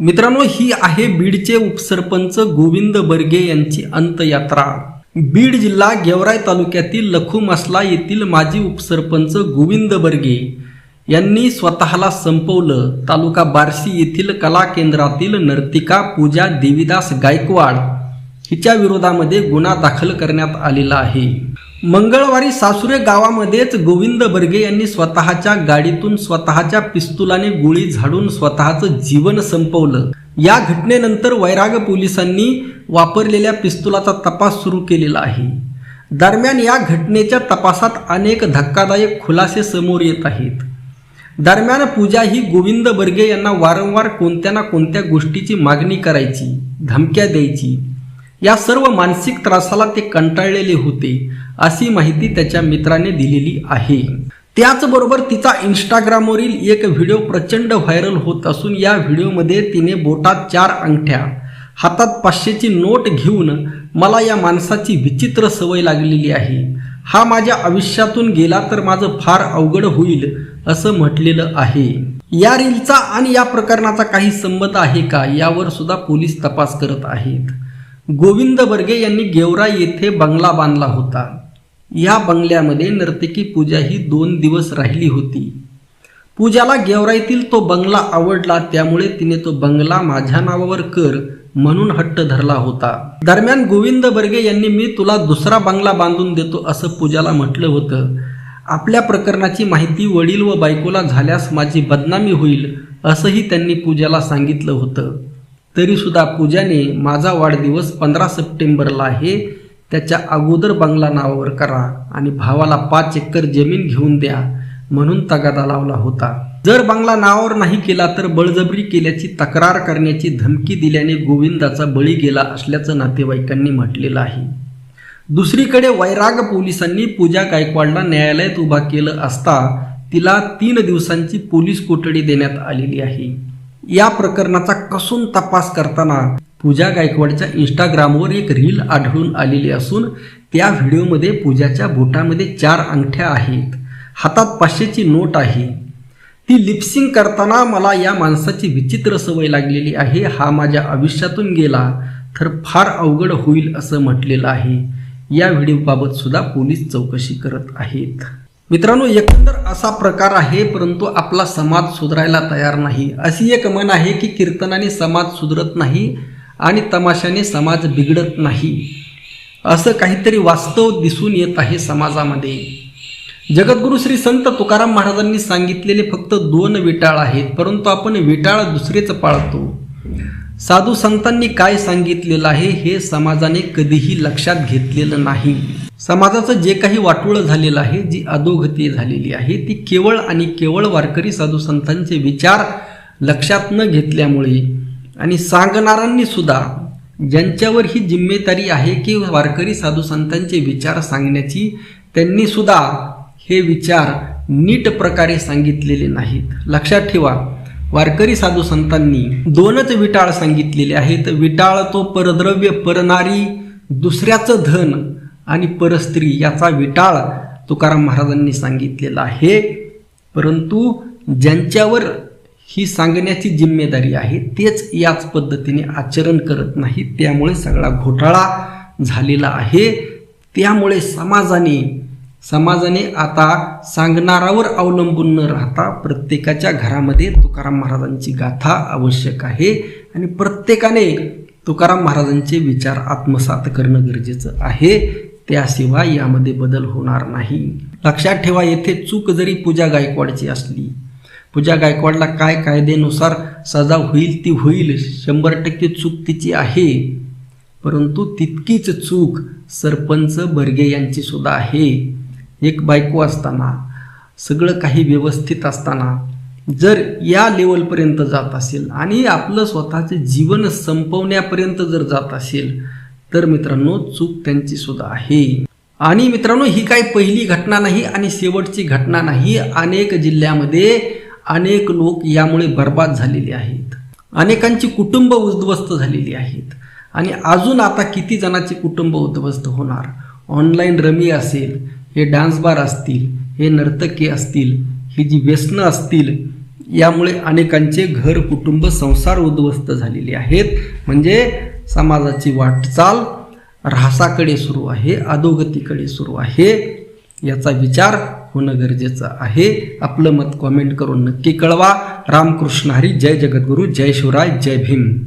मित्रांनो ही आहे बीडचे उपसरपंच गोविंद बर्गे यांची अंतयात्रा बीड जिल्हा गेवराई तालुक्यातील लखुमसला येथील माजी उपसरपंच गोविंद बर्गे यांनी स्वतःला संपवलं. तालुका बार्शी येथील कला केंद्रातील नर्तिका पूजा देवीदास गायकवाड हिच्या विरोधामध्ये गुन्हा दाखल करण्यात आलेला आहे. मंगळवारी सासुरे गावामध्येच गोविंद बर्गे यांनी स्वतःच्या गाडीतून स्वतःच्या पिस्तुलाने गोळी झाडून स्वतःचं जीवन संपवलं. या घटनेनंतर वैराग पोलिसांनी वापरलेल्या पिस्तुलाचा तपास सुरू केलेला आहे. दरम्यान या घटनेच्या तपासात अनेक धक्कादायक खुलासे समोर येत आहेत. दरम्यान पूजा ही गोविंद बर्गे यांना वारंवार कोणत्या ना कोणत्या गोष्टीची मागणी करायची धमक्या द्यायची. या सर्व मानसिक त्रासाला ते कंटाळलेले होते. अशी माहिती त्याच्या मित्राने दिलेली आहे. त्याचबरोबर तिचा इंस्टाग्रामवरील एक व्हिडिओ प्रचंड व्हायरल होत असून या व्हिडिओमध्ये तिने बोटात चार अंगठ्या हातात पाचशेची नोट घेऊन मला या माणसाची विचित्र सवय लागलेली आहे. हा माझ्या आयुष्यातून गेला तर माझं फार अवघड होईल असं म्हटलेलं आहे. या रीलचा आणि या प्रकरणाचा काही संबंध आहे का यावर सुद्धा पोलीस तपास करत आहेत. गोविंद बर्गे यांनी गेवरा येथे बंगला बांधला होता. या बंगल्यामध्ये नर्तकी पूजा ही दोन दिवस राहिली होती. पूजाला गेवराईतील तो बंगला आवडला त्यामुळे तिने तो बंगला माझ्या नावावर कर म्हणून हट्ट धरला होता. दरम्यान गोविंद बर्गे यांनी मी तुला दुसरा बंगला बांधून देतो असं पूजाला म्हटलं होतं. आपल्या प्रकरणाची माहिती वडील व बायकोला झाल्यास माझी बदनामी होईल असंही त्यांनी पूजाला सांगितलं होतं. तरीसुद्धा पूजाने माझा वाढदिवस पंधरा सप्टेंबरला आहे. त्याच्या अगोदर बंगला नावावर करा आणि भावाला पाच एकर जमीन घेऊन द्या म्हणून तगादा लावला होता. जर बंगला नावावर नाही केला तर बळजबरी केल्याची तक्रार करण्याची धमकी दिल्याने गोविंदाचा बळी गेला असल्याचं नातेवाईकांनी म्हटलेलं आहे. दुसरीकडे वैराग पोलिसांनी पूजा गायकवाडला न्यायालयात उभा केलं असता तिला तीन दिवसांची पोलीस कोठडी देण्यात आलेली आहे. या प्रकरणाचा कसून तपास करताना पूजा गायकवाडच्या इंस्टाग्रामवर एक रील आढळून आलेली असून त्या व्हिडिओमध्ये पूजाच्या बोटामध्ये चार अंगठ्या आहेत. हातात पाचशेची नोट आहे. ती लिप्सिंग करताना मला या माणसाची विचित्र सवय लागलेली आहे. हा माझ्या आयुष्यातून गेला तर फार अवघड होईल असं म्हटलेलं आहे. या व्हिडिओबाबत सुद्धा पोलीस चौकशी करत आहेत. मित्रांनो एकंदर असा प्रकार आहे परंतु आपला समाज सुधारायला तयार नाही. अशी एक मन आहे की कीर्तनाने समाज सुधरत नाही. आणि तमाशाने समाज बिघडत नाही. असं काहीतरी वास्तव दिसून येत आहे समाजामध्ये. जगद्गुरु श्री संत तुकाराम महाराजांनी सांगितलेले फक्त दोन विटाळ आहेत परंतु आपण विटाळ दुसरेच पाळतो. साधू संतांनी काय सांगितलेलं आहे हे समाजाने कधीही लक्षात घेतलेलं नाही. समाजाचं जे काही वाटोळं झालेलं आहे जी अधोगती झालेली आहे ती केवळ आणि केवळ वारकरी साधू संतांचे विचार लक्षात न घेतल्यामुळे आणि सांगणाऱ्यांनी सुद्धा ज्यांच्यावर ही जिम्मेदारी आहे की वारकरी साधू संतांचे विचार सांगण्याची त्यांनी सुद्धा हे विचार नीट प्रकारे सांगितलेले नाहीत. लक्षात ठेवा वारकरी साधू संतांनी दोनच विटाळ सांगितलेले आहेत. विटाळ तो परद्रव्य परनारी दुसऱ्याचं धन आणि परस्त्री याचा विटाळ तुकाराम महाराजांनी सांगितलेला आहे. परंतु ज्यांच्यावर ही सांगण्याची जिम्मेदारी आहे तेच याच पद्धतीने आचरण करत नाही त्यामुळे सगळा घोटाळा झालेला आहे. त्यामुळे समाजाने समाजाने आता सांगणारावर अवलंबून न राहता प्रत्येकाच्या घरामध्ये तुकाराम महाराजांची गाथा आवश्यक आहे आणि प्रत्येकाने तुकाराम महाराजांचे विचार आत्मसात करणं गरजेचं आहे. त्याशिवाय यामध्ये बदल होणार नाही. लक्षात ठेवा येथे चूक जरी पूजा गायकवाडची असली पूजा गायकवाडला काय कायदेनुसार सजा होईल ती होईल. शंभर टक्के चूक तिची आहे. परंतु तितकीच चूक सरपंच बर्गे यांची सुद्धा आहे. एक बायको असताना सगळं काही व्यवस्थित असताना जर या लेवलपर्यंत जात असेल आणि आपलं स्वतःचे जीवन संपवण्यापर्यंत जर जात असेल तर मित्रांनो चूक त्यांची सुद्धा आहे. आणि मित्रांनो ही काही पहिली घटना नाही आणि शेवटची घटना नाही. अनेक जिल्ह्यामध्ये अनेक लोक यामुळे बर्बाद झालेले आहेत. अनेकांची कुटुंब उद्ध्वस्त झालेली आहेत. आणि अजून आता किती जणांची कुटुंब उद्ध्वस्त होणार? ऑनलाईन रमी असेल हे डान्स बार असतील हे नर्तकी असतील ही जी व्यसनं असतील यामुळे अनेकांचे घर कुटुंब संसार उद्ध्वस्त झालेले आहेत. म्हणजे समाजाची वाटचाल ऱ्हासाकडे सुरू आहे अधोगतीकडे सुरू आहे याचा विचार होणं गरजेचं आहे. आपलं मत कॉमेंट करून नक्की कळवा. रामकृष्ण हरी. जय जगद्गुरू. जय शिवराय. जय भीम.